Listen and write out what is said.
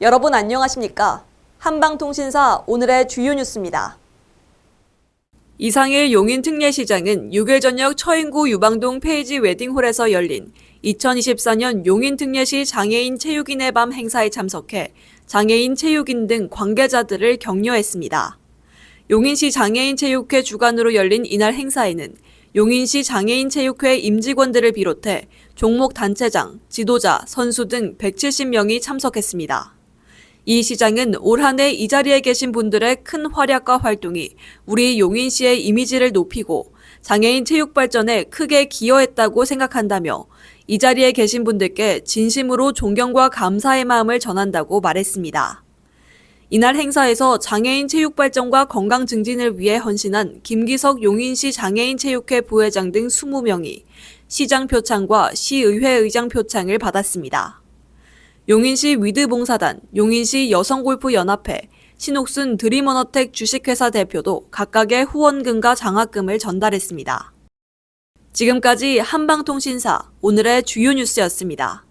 여러분 안녕하십니까? 한방통신사 오늘의 주요 뉴스입니다. 이상일 용인 특례시장은 6일 저녁 처인구 유방동 페이지 웨딩홀에서 열린 2024년 용인 특례시 장애인 체육인의 밤 행사에 참석해 장애인 체육인 등 관계자들을 격려했습니다. 용인시 장애인 체육회 주관으로 열린 이날 행사에는 용인시 장애인 체육회 임직원들을 비롯해 종목 단체장, 지도자, 선수 등 170명이 참석했습니다. 이 시장은 올 한 해 이 자리에 계신 분들의 큰 활약과 활동이 우리 용인시의 이미지를 높이고 장애인 체육 발전에 크게 기여했다고 생각한다며 이 자리에 계신 분들께 진심으로 존경과 감사의 마음을 전한다고 말했습니다. 이날 행사에서 장애인 체육 발전과 건강 증진을 위해 헌신한 김기석 용인시 장애인 체육회 부회장 등 20명이 시장 표창과 시의회 의장 표창을 받았습니다. 용인시 위드봉사단, 용인시 여성골프연합회, 신옥순 드림원어텍 주식회사 대표도 각각의 후원금과 장학금을 전달했습니다. 지금까지 한방통신사 오늘의 주요 뉴스였습니다.